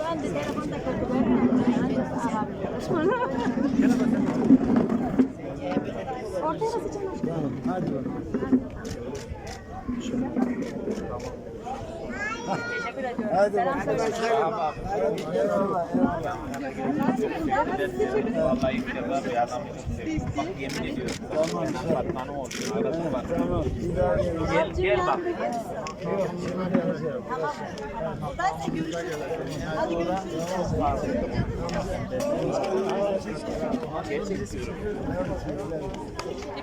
Ben de telefonda. Ortaya basacağım aşkım. Hadi bakalım. Ediyorum. Hadi Selam adam çıktı. Bak. Tamam. Gel, gel bak. Buradaysa görüşürüz. Hadi görüşürüz. Gerçek diyorum. Hadi bakalım.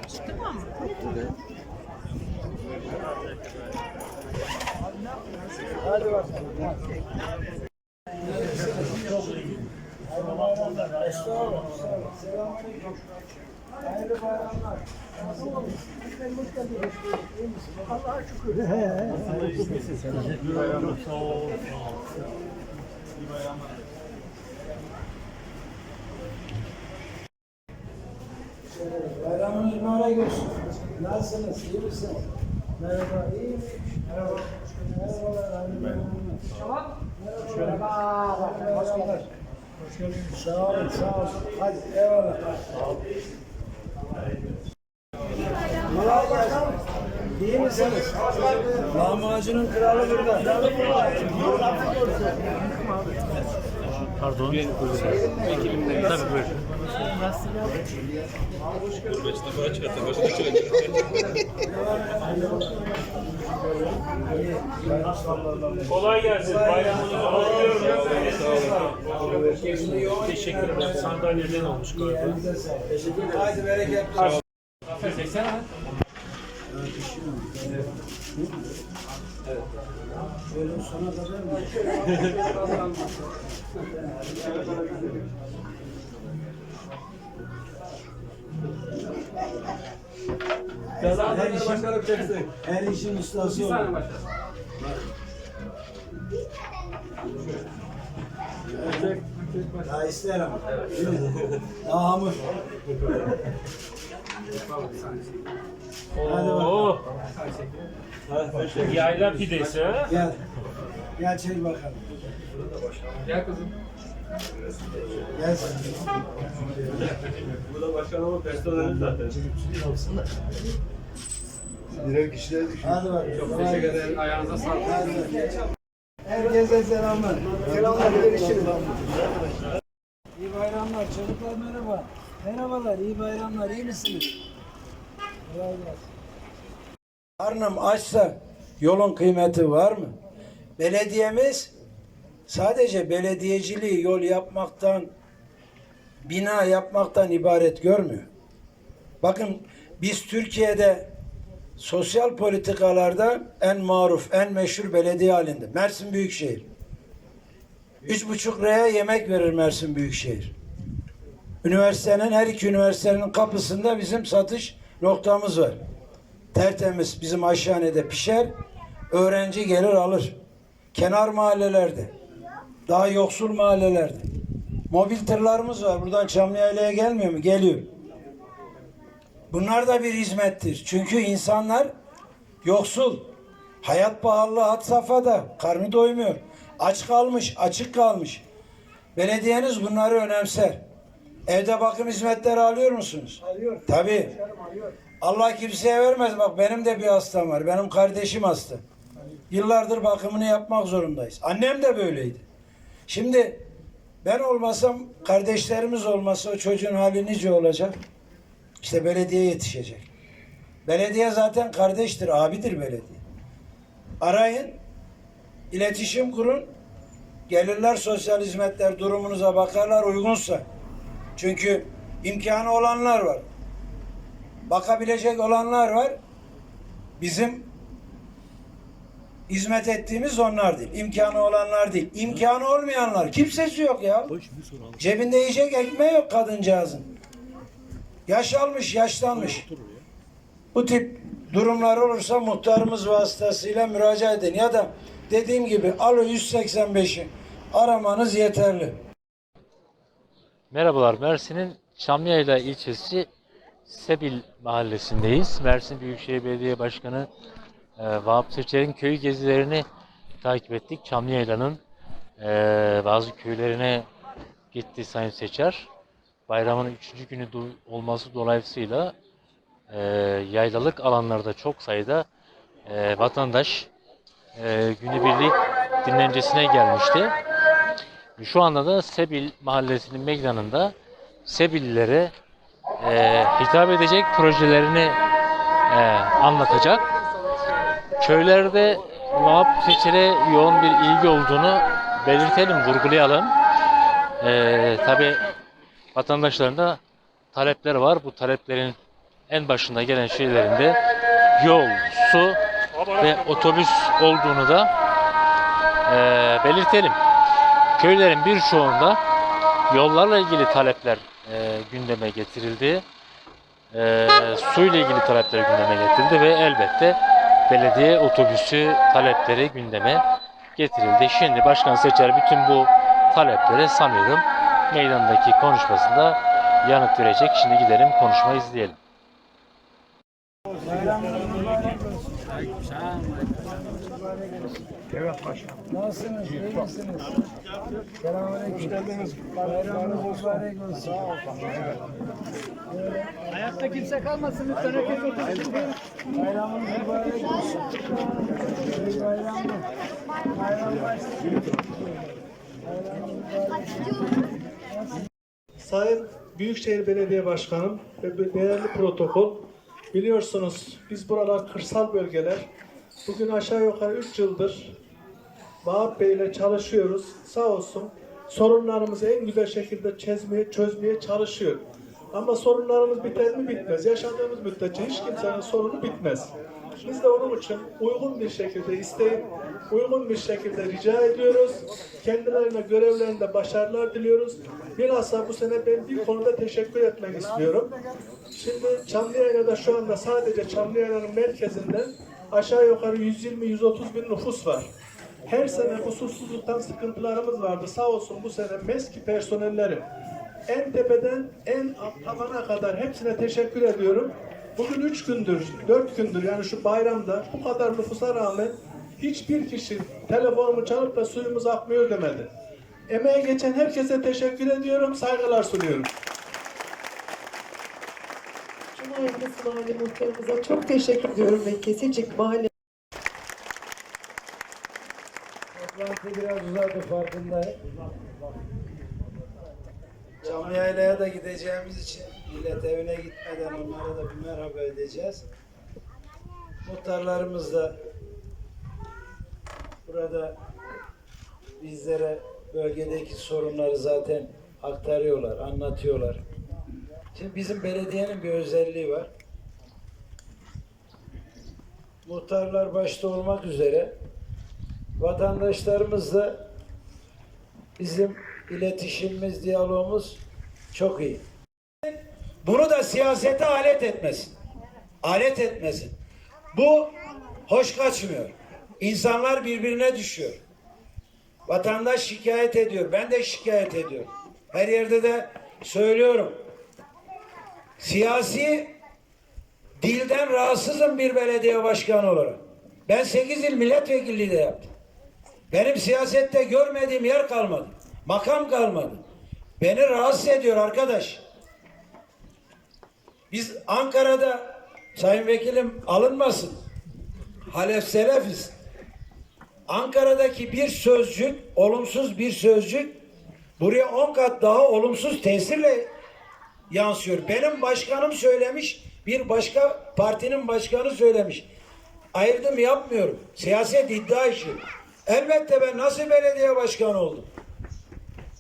Estağfurullah. Estağfurullah. Selamünaleyküm. Hayırlı bayramlar. Nasılsınız? Hoş geldiniz. İyi misin? Allah'a şükür. Teşekkür ederim. Sağ ol. Bayramınız mübarek olsun. Nasılsınız? İyi misiniz? Merhaba. İyi mi? Merhaba. Bayramlar. Merhaba. Hoş geldiniz. Hoş geldiniz. Sağ olun. Sağ olun. Hadi eyvallah. Kolay gelsin. İyi misiniz? Lahmacunun kralı burada. Pardon. Tabii buyur. Kolay gelsin. Bayramınızı kutluyorum. Teşekkür ederim. Sandalyeden olmuş galiba. Teşekkür ederim. Hadi bereketli olsun. Şöyle sona kadar mı? Her işin, her işin ustası olur. Daha ister ama. Daha hamur. Hadi bakalım. Oo. Yayla pidesi ha? Gel. Gel çek bakalım. Gel kızım. Gel sen. Bu da başkanımın personeli zaten. Birer kişiler düşün. Hadi bakalım. Kolay Teşekkür ederim. Ayağınıza sağlık. Herkese selamlar. Selamlar. Görüşürüz. İyi bayramlar. Çocuklar merhaba. Merhabalar. iyi bayramlar. İyi misiniz? Kolay gelsin. Karnım açsa yolun kıymeti var mı? Belediyemiz sadece belediyeciliği yol yapmaktan, bina yapmaktan ibaret görmüyor. Bakın biz Türkiye'de sosyal politikalarda en maruf, en meşhur belediye halinde. Mersin Büyükşehir. Üç buçuk liraya yemek verir Mersin Büyükşehir. Üniversitenin, her iki üniversitenin kapısında bizim satış noktamız var. Tertemiz bizim aşhanede pişer, öğrenci gelir alır. Kenar mahallelerde, daha yoksul mahallelerde. Mobil tırlarımız var. Buradan Çamlıyayla'ya gelmiyor mu? Geliyor. Bunlar da bir hizmettir. Çünkü insanlar yoksul. Hayat pahalı had safhada. Karnı doymuyor. Aç kalmış, açık kalmış. Belediyeniz bunları önemser. Evde bakım hizmetleri alıyor musunuz? Alıyor. Tabii. Allah kimseye vermez. Bak benim de bir hastam var. Benim kardeşim hasta. Yıllardır bakımını yapmak zorundayız. Annem de böyleydi. Şimdi ben olmasam, kardeşlerimiz olmasa o çocuğun hali nice olacak? İşte belediye yetişecek. Belediye zaten kardeştir, abidir belediye. Arayın, iletişim kurun, gelirler sosyal hizmetler durumunuza bakarlar uygunsa. Çünkü imkanı olanlar var. Bakabilecek olanlar var. Bizim hizmet ettiğimiz onlar değil. İmkanı olanlar değil. İmkanı olmayanlar. Kimsesi yok ya. Cebinde yiyecek ekmeği yok kadıncağızın. Yaş almış, yaşlanmış. Bu tip durumlar olursa muhtarımız vasıtasıyla müracaat edin. Ya da dediğim gibi alo 185'i aramanız yeterli. Merhabalar, Mersin'in Çamlıyayla ilçesi Sebil mahallesindeyiz. Mersin Büyükşehir Belediye Başkanı e, Vahap Türkçer'in köy gezilerini takip ettik. Çamlıyayla'nın Ee, bazı köylerine gitti Sayın Seçer. Bayramın üçüncü günü olması dolayısıyla e, yaylalık alanlarda çok sayıda e, vatandaş e, günübirlik dinlencesine gelmişti. Şu anda da Sebil Mahallesi'nin meydanında Sebillilere e, hitap edecek projelerini e, anlatacak. Köylerde Vahap Seçer'e yoğun bir ilgi olduğunu belirtelim, vurgulayalım. E, Tabi vatandaşların da talepleri var. Bu taleplerin en başında gelen şeylerinde yol, su ve otobüs olduğunu da e, belirtelim. Köylerin birçoğunda yollarla ilgili talepler e, gündeme getirildi. E, suyla ilgili talepler gündeme getirildi ve elbette belediye otobüsü talepleri gündeme getirildi. Şimdi başkan seçer bütün bu taleplere sanıyorum meydandaki konuşmasında yanıt verecek. Şimdi gidelim konuşma izleyelim. Evet başkanım. Nasılsınız? İyi misiniz? Selamünaleyküm. Bayramınız mübarek olsun. Ayakta kimse kalmasın lütfen herkes otursun. Bayramınız mübarek olsun. İyi bayramlar. Bayramlar. Bayramınız mübarek olsun. Sayın Büyükşehir Belediye Başkanım ve değerli protokol, biliyorsunuz biz buralar kırsal bölgeler. Bugün aşağı yukarı 3 yıldır Vahap Bey ile çalışıyoruz. Sağ olsun sorunlarımızı en güzel şekilde çözmeye, çözmeye çalışıyor. Ama sorunlarımız biter mi bitmez. Yaşadığımız müddetçe hiç kimsenin sorunu bitmez. Biz de onun için uygun bir şekilde isteyip uygun bir şekilde rica ediyoruz. Kendilerine görevlerinde başarılar diliyoruz. Bilhassa bu sene ben bir konuda teşekkür etmek istiyorum. Şimdi Çamlıyayla'da şu anda sadece Çamlıyayla'nın merkezinde aşağı yukarı 120-130 bin nüfus var. Her sene bu susuzluktan sıkıntılarımız vardı. Sağ olsun bu sene MESKİ personelleri en tepeden en alt tabana kadar hepsine teşekkür ediyorum. Bugün üç gündür, dört gündür yani şu bayramda bu kadar nüfusa rağmen hiçbir kişi telefonumu çalıp da suyumuz akmıyor demedi. Emeğe geçen herkese teşekkür ediyorum, saygılar sunuyorum. Cuma Ailesi Mahalle Muhtarımıza çok teşekkür ediyorum ve Kesicik Mahalle Toplantı biraz uzadı farkındayım. Camiayla'ya da gideceğimiz için millet evine gitmeden onlara da bir merhaba edeceğiz. Muhtarlarımız da burada bizlere bölgedeki sorunları zaten aktarıyorlar, anlatıyorlar. Şimdi bizim belediyenin bir özelliği var. Muhtarlar başta olmak üzere vatandaşlarımızla bizim iletişimimiz, diyalogumuz çok iyi. Bunu da siyasete alet etmesin. Alet etmesin. Bu hoş kaçmıyor. İnsanlar birbirine düşüyor. Vatandaş şikayet ediyor. Ben de şikayet ediyorum. Her yerde de söylüyorum. Siyasi dilden rahatsızım bir belediye başkanı olarak. Ben 8 yıl milletvekilliği de yaptım. Benim siyasette görmediğim yer kalmadı. Makam kalmadı. Beni rahatsız ediyor arkadaş. Biz Ankara'da Sayın Vekilim alınmasın. Halef Selefiz. Ankara'daki bir sözcük, olumsuz bir sözcük buraya on kat daha olumsuz tesirle yansıyor. Benim başkanım söylemiş, bir başka partinin başkanı söylemiş. Ayırdım yapmıyorum. Siyaset iddia işi. Elbette ben nasıl belediye başkanı oldum?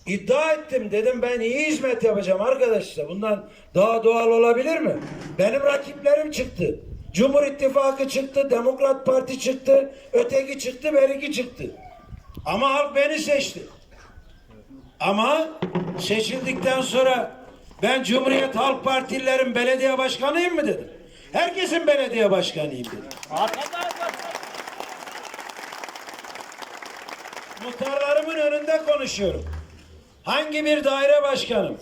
İddia ettim dedim ben iyi hizmet yapacağım arkadaşlar. Bundan daha doğal olabilir mi? Benim rakiplerim çıktı. Cumhur İttifakı çıktı, Demokrat Parti çıktı, öteki çıktı, beriki çıktı. Ama halk beni seçti. Ama seçildikten sonra ben Cumhuriyet Halk Partililerin belediye başkanıyım mı dedim. Herkesin belediye başkanıyım dedim. Muhtarlarımın önünde konuşuyorum. Hangi bir daire başkanım,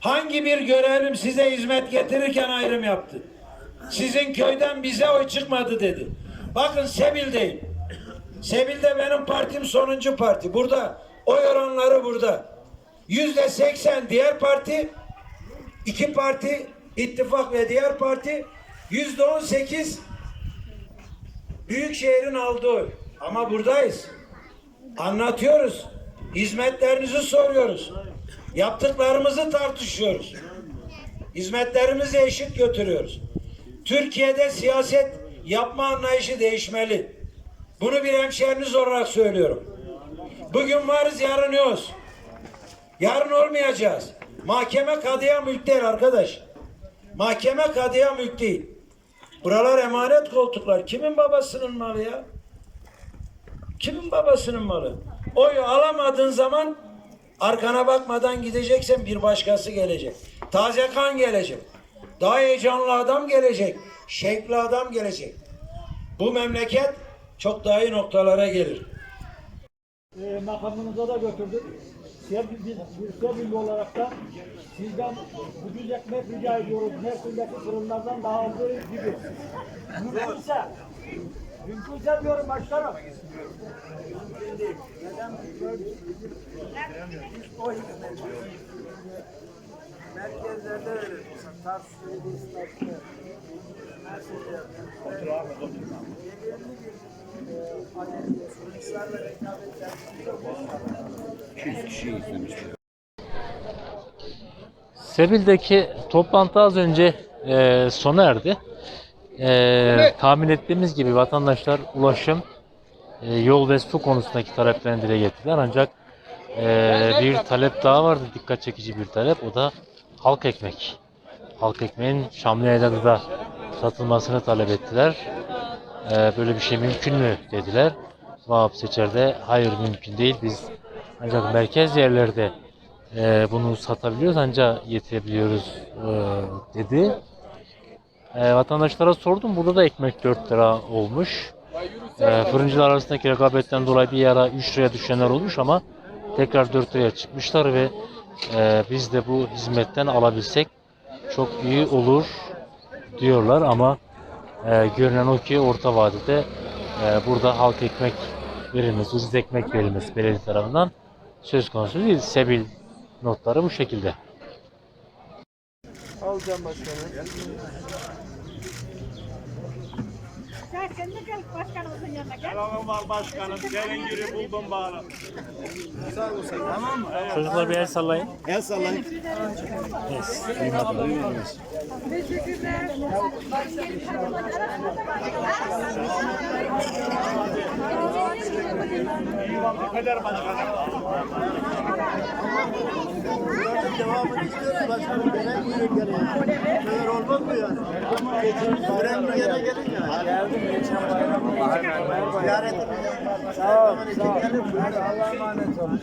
hangi bir görevlim size hizmet getirirken ayrım yaptı? Sizin köyden bize oy çıkmadı dedi. Bakın Sebil'deyim. Sebil'de benim partim sonuncu parti. Burada Oy oranları burada. Yüzde seksen diğer parti, iki parti, ittifak ve diğer parti, yüzde on sekiz Büyükşehir'in aldığı oy. Ama buradayız. Anlatıyoruz. Hizmetlerinizi soruyoruz. Yaptıklarımızı tartışıyoruz. Hizmetlerimizi eşit götürüyoruz. Türkiye'de siyaset yapma anlayışı değişmeli. Bunu bir hemşehriniz olarak söylüyorum. Bugün varız yarın yokuz. Yarın olmayacağız. Mahkeme kadıya mülk değil arkadaş. Mahkeme kadıya mülk değil. Buralar emanet koltuklar. Kimin babasının malı ya? Kimin babasının malı? Oyu alamadığın zaman arkana bakmadan gideceksen bir başkası gelecek. Taze kan gelecek. Daha heyecanlı adam gelecek. Şevkli adam gelecek. Bu memleket çok daha iyi noktalara gelir. e, makamınıza da götürdük. Sebil olarak da sizden ucuz ekmek rica ediyoruz. Mersin'deki fırınlardan daha olduğu gibi. Mümkünse, mümkünse diyorum başkanım. Merkezlerde e, sonuçlarla rekabet Sebil'deki toplantı az önce e, sona erdi. E, tahmin ettiğimiz gibi vatandaşlar ulaşım, e, yol ve su konusundaki taleplerini dile getirdiler. Ancak e, bir talep daha vardı, dikkat çekici bir talep. O da halk ekmek. Halk ekmeğin Şamlıyayla'da da satılmasını talep ettiler. E, böyle bir şey mümkün mü dediler. Vahap Seçer'de hayır mümkün değil. Biz ancak merkez yerlerde e, bunu satabiliyoruz ancak yetirebiliyoruz e, dedi. E, vatandaşlara sordum. Burada da ekmek 4 lira olmuş. E, fırıncılar arasındaki rekabetten dolayı bir ara 3 liraya düşenler olmuş ama tekrar 4 liraya çıkmışlar ve e, biz de bu hizmetten alabilsek çok iyi olur diyorlar ama e, görünen o ki orta vadede e, burada halk ekmek verilmesi, ucuz ekmek verilmesi belediye tarafından söz konusu değil. Sebil notları bu şekilde. Alacağım başkanım. Gel sen de gel başkanımızın yanına gel. Çocuklar bir el sallayın. Teşekkürler. Devamını istiyoruz başkanım. Gelen yere gelin. Böyle olmaz mı yani? Gören bir yere gelin ya. Geldim geçen bayram. Ziyaret Sağ ol, sağ ol. Allah'a emanet olun.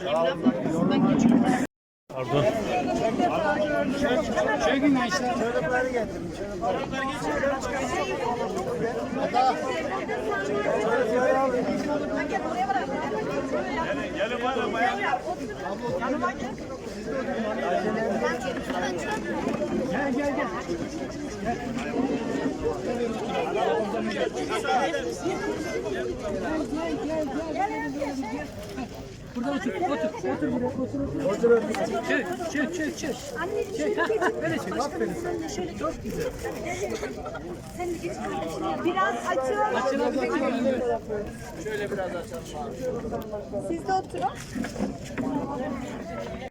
Pardon. Çocukları getirin. Çocukları. Çık çık çık. Anneciğim şöyle geçin. Başkanım sen de şöyle çok güzel. Sen de geç kardeşim. Biraz açın. Şöyle biraz açalım. Siz de oturun.